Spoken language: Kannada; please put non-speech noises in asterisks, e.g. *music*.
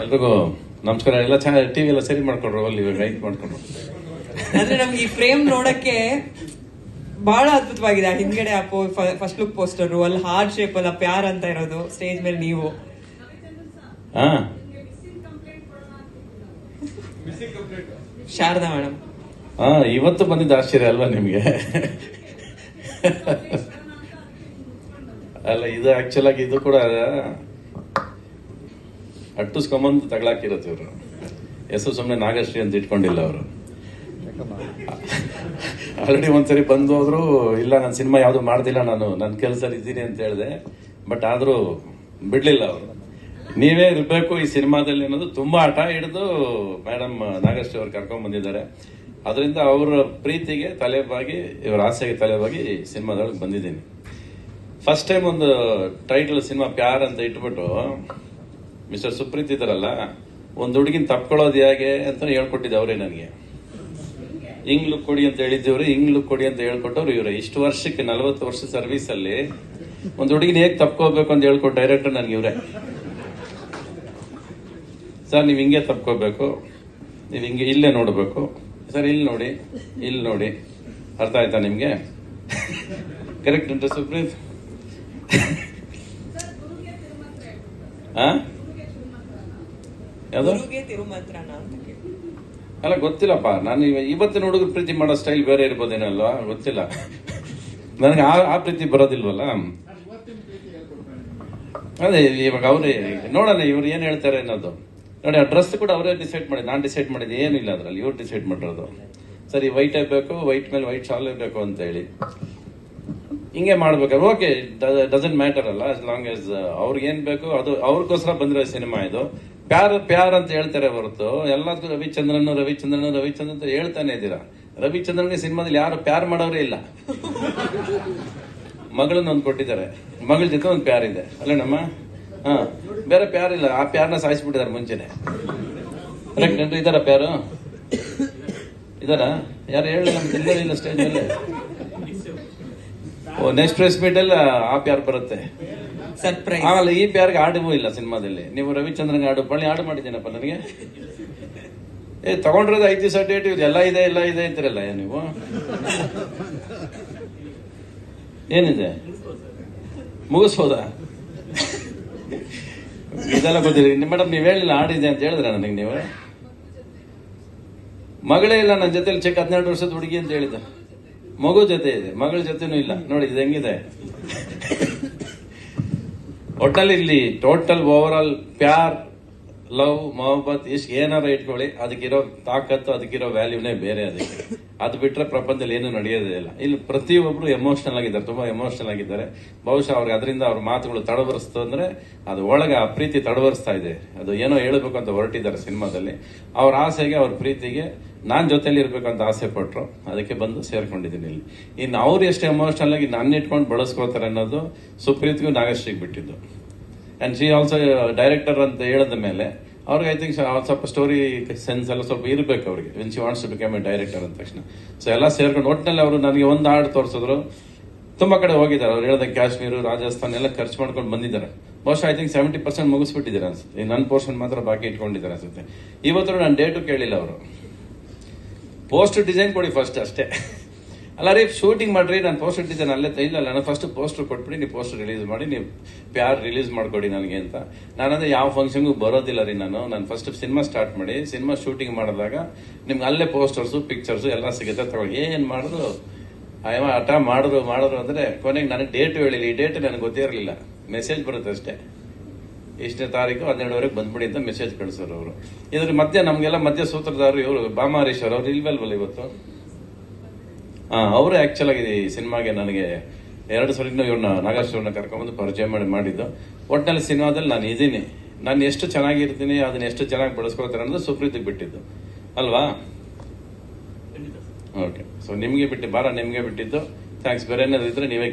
ಎಲ್ರಿಗೂ ನಮಸ್ಕಾರ. ಎಲ್ಲ ಚೆನ್ನಾಗಿ ಟಿವಿ ಎಲ್ಲ ಸರಿ ಮಾಡ್ಕೊಂಡ್ರು ಅಲ್ಲಿ ರೈಟ್ ಮಾಡ್ಕೊಂಡ್ರು. ಅಂದ್ರೆ ನಮ್ಗೆ ಈ ಫ್ರೇಮ್ ನೋಡಕ್ಕೆ ಬಹಳ ಅದ್ಭುತವಾಗಿದೆ. ಆ ಹಿಂದ್ಗಡೆ ಆ ಫಸ್ಟ್ ಲುಕ್ ಪೋಸ್ಟರ್ ಅಲ್ಲಿ ಹಾರ್ಡ್ ಶೇಪ್ ಅಲ್ಲ ಪ್ಯಾರ್ ಅಂತ ಇರೋದು ಸ್ಟೇಜ್ ಮೇಲೆ ನೀವು. ಹಾ ಶಾರದಾ ಮೇಡಮ್ ಹಾ ಇವತ್ತು ಬಂದಿದ್ದ ಆಶ್ಚರ್ಯ ಅಲ್ವಾ ನಿಮ್ಗೆ? ಅಲ್ಲ ಇದು ಆಕ್ಚುಲ್ ಆಗಿ ಇದು ಕೂಡ ಅಟ್ಟಿಸ್ಕೊಂಬಂದು ತಗೊಳಕಿರತ್ತೆ ಇವರು. ಹೆಸರು ಸುಮ್ಮನೆ ನಾಗಶ್ರೀ ಅಂತ ಇಟ್ಕೊಂಡಿಲ್ಲ ಅವರು. ಆಲ್ರೆಡಿ ಒಂದ್ಸರಿ ಬಂದು ಹೋದ್ರು, ಇಲ್ಲ, ನಾನು ಸಿನಿಮಾ ಯಾವುದು ಮಾಡ್ದಿಲ್ಲ ನಾನು ನನ್ನ ಕೆಲಸ ಇದ್ದೀನಿ ಅಂತ ಹೇಳಿದೆ. ಬಟ್ ಆದ್ರೂ ಬಿಡಲಿಲ್ಲ ಅವರು. ನೀವೇ ಇರಬೇಕು ಈ ಸಿನಿಮಾದಲ್ಲಿ ಅನ್ನೋದು ತುಂಬಾ ಹಠ ಹಿಡಿದು ಮೇಡಮ್ ನಾಗಶ್ರೀ ಅವ್ರು ಕರ್ಕೊಂಡ್ ಬಂದಿದ್ದಾರೆ. ಅದರಿಂದ ಅವರ ಪ್ರೀತಿಗೆ ತಲೆಬಾಗಿ, ಇವರ ಆಸೆಗೆ ತಲೆಬಾಗಿ ಸಿನಿಮಾದೊಳಗೆ ಬಂದಿದ್ದೀನಿ. ಫಸ್ಟ್ ಟೈಮ್ ಒಂದು ಟೈಟಲ್ ಸಿನಿಮಾ ಪ್ಯಾರ್ ಅಂತ ಇಟ್ಬಿಟ್ಟು ಮಿಸ್ಟರ್ ಸುಪ್ರೀತ್ ಇದ್ದಾರಲ್ಲ ಒಂದು ಹುಡುಗಿನ ತಪ್ಕೊಳ್ಳೋದು ಹೇಗೆ ಅಂತ ಹೇಳ್ಕೊಟ್ಟಿದ್ದೆ ಅವರೇ ನನಗೆ. ಹಿಂಗ್ ಲುಕ್ ಕೊಡಿ ಅಂತ ಹೇಳಿದ್ದೀವ್ರಿ ಹಿಂಗ್ ಲುಕ್ ಕೊಡಿ ಅಂತ ಹೇಳ್ಕೊಟ್ಟವ್ರು ಇವ್ರೆ. ಇಷ್ಟು ವರ್ಷಕ್ಕೆ ನಲವತ್ತು ವರ್ಷ ಸರ್ವಿಸ್ ಅಲ್ಲಿ ಒಂದು ಹುಡುಗಿನ ಹೇಗೆ ತಪ್ಕೋಬೇಕು ಅಂತ ಹೇಳ್ಕೊಟ್ಟು ಡೈರೆಕ್ಟರ್ ನನಗೆ ಇವರೇ. ಸರ್ ನೀವು ಹಿಂಗೆ ತಪ್ಕೋಬೇಕು ನೀವು ಹಿಂಗೆ ಇಲ್ಲೇ ನೋಡಬೇಕು. ಸರ್ ಇಲ್ಲಿ ನೋಡಿ ಇಲ್ಲಿ ನೋಡಿ. ಅರ್ಥ ಆಯ್ತಾ ನಿಮಗೆ? ಕರೆಕ್ಟ್ ಉಂಟು ಸುಪ್ರೀತ್? ಆ ಯಾವುದು ಗುರುಗೆ ತಿರುಮಂತ್ರನ ಅಂತ ಕೇಳಿ ಅಲ್ಲ ಗೊತ್ತಿಲ್ಲಪ್ಪ. ನಾನು ಇವ- ಇವತ್ತಿನ ಹುಡುಗರು ಪ್ರೀತಿ ಮಾಡೋ ಸ್ಟೈಲ್ ಬೇರೆ ಇರ್ಬೋದೇನಲ್ವಾ? ಗೊತ್ತಿಲ್ಲ. ನನಗೆ ಆ ಆ ಪ್ರೀತಿ ಬರೋದಿಲ್ವಲ್ಲ? ಅದೇ ಇವಾಗ ಅವರೇ ನೋಡೋಣ ಇವ್ರು ಏನ್ ಹೇಳ್ತಾರೆ ಅನ್ನೋದು. ನೋಡಿ ಆ ಡ್ರೆಸ್ ಕೂಡ ಅವರೇ ಡಿಸೈಡ್ ಮಾಡಿದ್ದು ನಾನು ಡಿಸೈಡ್ ಮಾಡಿದ್ದು ಏನಿಲ್ಲ ಅದರಲ್ಲಿ. ಇವ್ರು ಡಿಸೈಡ್ ಮಾಡಿರೋದು. ಸರಿ ವೈಟ್ ಬೇಕು ವೈಟ್ ಮೇಲೆ ವೈಟ್ ಶಾಲ್ ಬೇಕು ಅಂತ ಹೇಳಿ. ಹಿಂಗೆ ಮಾಡ್ಬೇಕಾದ್ರೆ ಓಕೆ ಡಸಂಟ್ ಮ್ಯಾಟರ್ ಅಲ್ಲ ಆಸ್ ಲಾಂಗ್ ಎಸ್ ಅವ್ರಿಗೆ ಏನ್ ಬೇಕು, ಅದು ಅವ್ರಿಗೋಸ್ಕರ ಬಂದಿರೋ ಸಿನಿಮಾ ಇದು. ಪ್ಯಾರ್ ಪ್ಯಾರ್ ಅಂತ ಹೇಳ್ತಾರೆ ಹೊರತು. ಎಲ್ಲದಕ್ಕೂ ರವಿಚಂದ್ರನ್ ರವಿಚಂದ್ರನ್ ರವಿಚಂದ್ರ ಅಂತ ಹೇಳ್ತಾನೆ ಇದ್ದೀರಾ? ರವಿಚಂದ್ರನ್ಗೆ ಸಿನಿಮಾದಲ್ಲಿ ಯಾರು ಪ್ಯಾರ್ ಮಾಡೋರೇ ಇಲ್ಲ. ಮಗಳನ್ನ ಒಂದು ಕೊಟ್ಟಿದ್ದಾರೆ. ಮಗಳ ಜೊತೆ ಒಂದು ಪ್ಯಾರ್ ಇದೆ. ಅಲ್ಲೇನಮ್ಮ ಹಾ, ಬೇರೆ ಪ್ಯಾರ್ ಇಲ್ಲ. ಆ ಪ್ಯಾರ್ನ ಸಾಯಿಸ್ಬಿಟ್ಟಿದ್ದಾರೆ ಮುಂಚೆನೆ. ಇದಾರ ಪ್ಯಾರು? ಇದಾರ ಯಾರು ಹೇಳಿ ನಮ್ಗೆ ಇಲ್ಲವೇ ಇಲ್ಲ ಸ್ಟೇಜ್ ಮೇಲೆ ನೆಕ್ಸ್ಟ್ ಪ್ರೆಸ್ ಮೀಟ್ ಅಲ್ಲಿ ಆ ಪ್ಯಾರ್ ಬರುತ್ತೆ. ಸರ್ಪ್ರೈಸ್ ಈ ಪ್ಯಾರ್ಗೆ ಹಾಡುವೂ ಇಲ್ಲ ಸಿನಿಮಾದಲ್ಲಿ. ನೀವು ರವಿಚಂದ್ರನ್ ಆಡು ಬಳಿ ಹಾಡು ಮಾಡಿದ್ದೀನಪ್ಪ ನನಗೆ. ಏ ತಗೊಂಡಿರೋದು ಐದು ದಿವಸ ಡೇಟ್ ಇದು ಎಲ್ಲ ಇದೆ ಎಲ್ಲ ಇದೆ ಅಂತಿರಲ್ಲ ಏನ್ ನೀವು? ಏನಿದೆ? ಮುಗಿಸ್ಬೋದಾ? ಇದೆಲ್ಲ ಗೊತ್ತಿಲ್ಲ. ಮೇಡಮ್ ನೀವು ಹೇಳಿಲ್ಲ ಆಡಿದೆ ಅಂತ ಹೇಳಿದ್ರೆ ನನಗೆ ನೀವು? ಮಗಳೇ ಇಲ್ಲ ನನ್ನ ಜೊತೆಲಿ ಚೆಕ್ ಹದಿನೆರಡು ವರ್ಷದ ಹುಡುಗಿ ಅಂತ ಹೇಳಿದ್ದ. ಮಗು ಜೊತೆ ಇದೆ. ಮಗಳ ಜೊತೆನೂ ಇಲ್ಲ. ನೋಡಿ ಇದು ಹೆಂಗಿದೆ? *coughs* ಒಟ್ಟಲ್ಲಿ ಇಲ್ಲಿ ಟೋಟಲ್ ಓವರ್ ಆಲ್ ಪ್ಯಾರ್ ಲವ್, ಮೊಹಬ್ಬತ್, ಇಷ್ಟು ಏನಾರ ಇಟ್ಕೊಳ್ಳಿ, ಅದಕ್ಕಿರೋ ತಾಕತ್ತು, ಅದಕ್ಕಿರೋ ವ್ಯಾಲ್ಯೂನೇ ಬೇರೆ ಅದಕ್ಕೆ. ಅದು ಬಿಟ್ಟರೆ ಪ್ರಪಂಚದಲ್ಲಿ ಏನು ನಡೆಯೋದೇ ಇಲ್ಲ. ಇಲ್ಲಿ ಪ್ರತಿಯೊಬ್ಬರು ಎಮೋಷನಲ್ ಆಗಿದ್ದಾರೆ, ತುಂಬಾ ಎಮೋಷನಲ್ ಆಗಿದ್ದಾರೆ. ಬಹುಶಃ ಅವ್ರಿಗೆ ಅದರಿಂದ ಅವ್ರ ಮಾತುಗಳು ತಡವರಿಸ್ತು ಅಂದ್ರೆ ಅದು ಒಳಗೆ ಆ ಪ್ರೀತಿ ತಡವರಿಸ್ತಾ ಇದೆ. ಅದು ಏನೋ ಹೇಳಬೇಕು ಅಂತ ಹೊರಟಿದ್ದಾರೆ ಸಿನಿಮಾದಲ್ಲಿ. ಅವ್ರ ಆಸೆಗೆ, ಅವ್ರ ಪ್ರೀತಿಗೆ ನಾನು ಜೊತೆಯಲ್ಲಿ ಇರ್ಬೇಕು ಅಂತ ಆಸೆ ಪಟ್ರು. ಅದಕ್ಕೆ ಬಂದು ಸೇರ್ಕೊಂಡಿದ್ದೀನಿ ಇಲ್ಲಿ. ಇನ್ನು ಅವ್ರು ಎಷ್ಟು ಎಮೋಷನಲ್ ಆಗಿ ನನ್ನ ಇಟ್ಕೊಂಡು ಬಳಸ್ಕೋತಾರೆ ಅನ್ನೋದು ಸುಪ್ರೀತ್ಗೂ ನಾಗಶ್ರೀಗೆ ಬಿಟ್ಟಿದ್ದು. ಅಂಡ್ ಶಿ ಆಲ್ಸೋ ಡೈರೆಕ್ಟರ್ ಅಂತ ಹೇಳಿದ ಮೇಲೆ, ಅವ್ರಿಗೆ ಐ ಥಿಂಕ್ ಸ್ವಲ್ಪ ಸ್ಟೋರಿ ಸೆನ್ಸ್ ಎಲ್ಲ ಸ್ವಲ್ಪ ಇರಬೇಕು ಅವರಿಗೆ. When she wants to become a director ಅಂದ ತಕ್ಷಣ. ಸೊ ಎಲ್ಲ ಸೇರ್ಕೊಂಡು ಒಟ್ಟಿನಲ್ಲಿ ಅವರು ನನಗೆ ಒಂದು ಹಾಡು ತೋರಿಸಿದ್ರು. ತುಂಬ ಕಡೆ ಹೋಗಿದ್ದಾರೆ. ಅವ್ರು ಹೇಳಿದಾಗ ಕಾಶ್ಮೀರ, ರಾಜಸ್ಥಾನ್ ಎಲ್ಲ ಖರ್ಚು ಮಾಡ್ಕೊಂಡು ಬಂದಿದ್ದಾರೆ. ಬಹುಶಃ ಐ ಥಿಂಕ್ ಸೆವೆಂಟಿ ಪರ್ಸೆಂಟ್ ಮುಗಿಸ್ಬಿಟ್ಟಿದ್ದಾರೆ ಅನ್ಸುತ್ತೆ. ನನ್ನ ಪೋರ್ಷನ್ ಮಾತ್ರ ಬಾಕಿ ಇಟ್ಕೊಂಡಿದ್ದಾರೆ ಅನ್ಸುತ್ತೆ. ಇವತ್ತು ನಾನು ಡೇಟು ಕೇಳಿಲ್ಲ ಅವರು. ಪೋಸ್ಟ್ ಡಿಸೈನ್ ಕೊಡಿ ಫಸ್ಟ್ ಅಷ್ಟೇ. ಅಲ್ಲ ರೀ ಶೂಟಿಂಗ್ ಮಾಡ್ರಿ, ನಾನು ಪೋಸ್ಟರ್ ಡಿಸೈನ್ ಅಲ್ಲೇ ಇಲ್ಲ ನಾನು ಫಸ್ಟ್ ಪೋಸ್ಟರ್ ಕೊಟ್ಬಿಡಿ, ನೀವು ಪೋಸ್ಟರ್ ರಿಲೀಸ್ ಮಾಡಿ, ನೀವು ಪ್ಯಾರ್ ರಿಲೀಸ್ ಮಾಡಿಕೊಡಿ ನನಗೆ ಅಂತ. ನಾನಂದ್ರೆ ಯಾವ ಫಂಕ್ಷನ್ಗೂ ಬರೋದಿಲ್ಲ ರೀ ನಾನು. ನಾನು ಫಸ್ಟ್ ಸಿನಿಮಾ ಸ್ಟಾರ್ಟ್ ಮಾಡಿ ಸಿನಿಮಾ ಶೂಟಿಂಗ್ ಮಾಡಿದಾಗ ನಿಮ್ಗೆ ಅಲ್ಲೇ ಪೋಸ್ಟರ್ಸು ಪಿಕ್ಚರ್ಸು ಎಲ್ಲ ಸಿಗುತ್ತೆ. ತಗೊಳ್ಳಿ. ಏನು ಮಾಡಿದ್ರು? ಅಯ್ಯವ ಹಠ ಮಾಡಿದ್ರು ಮಾಡಿದ್ರು ಅಂದರೆ ಕೊನೆಗೆ ನನಗೆ ಡೇಟ್ ಹೇಳಿಲ್ಲ. ಈ ಡೇಟ್ ನನಗೆ ಗೊತ್ತೇ ಇರಲಿಲ್ಲ ಮೆಸೇಜ್ ಬರುತ್ತೆ ಅಷ್ಟೇ. ಎಷ್ಟನೇ ತಾರೀಕು, ಹನ್ನೆರಡುವರೆಗೆ ಬಂದ್ಬಿಡಿ ಅಂತ ಮೆಸೇಜ್ ಕಳಿಸೋರು ಅವರು. ಇದ್ರ ಮಧ್ಯೆ ನಮಗೆಲ್ಲ ಮಧ್ಯ ಸೂತ್ರಧಾರರು ಇವರು ಬಾಮಾರೀಶ್ವರ್ ಅವ್ರು ಇಲ್ವಲ್ವಲ್ಲ ಇವತ್ತು? ಅವರು ಆಕ್ಚುಲ್ ಆಗಿ ಈ ಸಿನಿಮಾಗೆ ನನಗೆ ಎರಡು ಸಲ ಇವ್ರನ್ನ ನಾಗೇಶ್ವರನ್ನ ಕರ್ಕೊಂಡ್ಬಂದು ಪರಿಚಯ ಮಾಡಿ ಮಾಡಿದ್ದು. ಒಟ್ಟಿನಲ್ಲಿ ಸಿನಿಮಾದಲ್ಲಿ ನಾನು ಇದ್ದೀನಿ ನಾನು ಎಷ್ಟು ಚೆನ್ನಾಗಿರ್ತೀನಿ ಅದನ್ನ ಎಷ್ಟು ಚೆನ್ನಾಗಿ ಬಳಸ್ಕೊಳ್ತಾರೆ ಅನ್ನೋದು ಸುಪ್ರೀತಿಗೆ ಬಿಟ್ಟಿದ್ದು. ಅಲ್ವಾ? ಓಕೆ ಸೊ ನಿಮಗೆ ಬಿಟ್ಟು ಬಾರ ನಿಮಗೆ ಬಿಟ್ಟಿದ್ದು. ಥ್ಯಾಂಕ್ಸ್ ಬೇರೆ ಏನಾದ್ರು ಇದ್ರೆ ನೀವೇ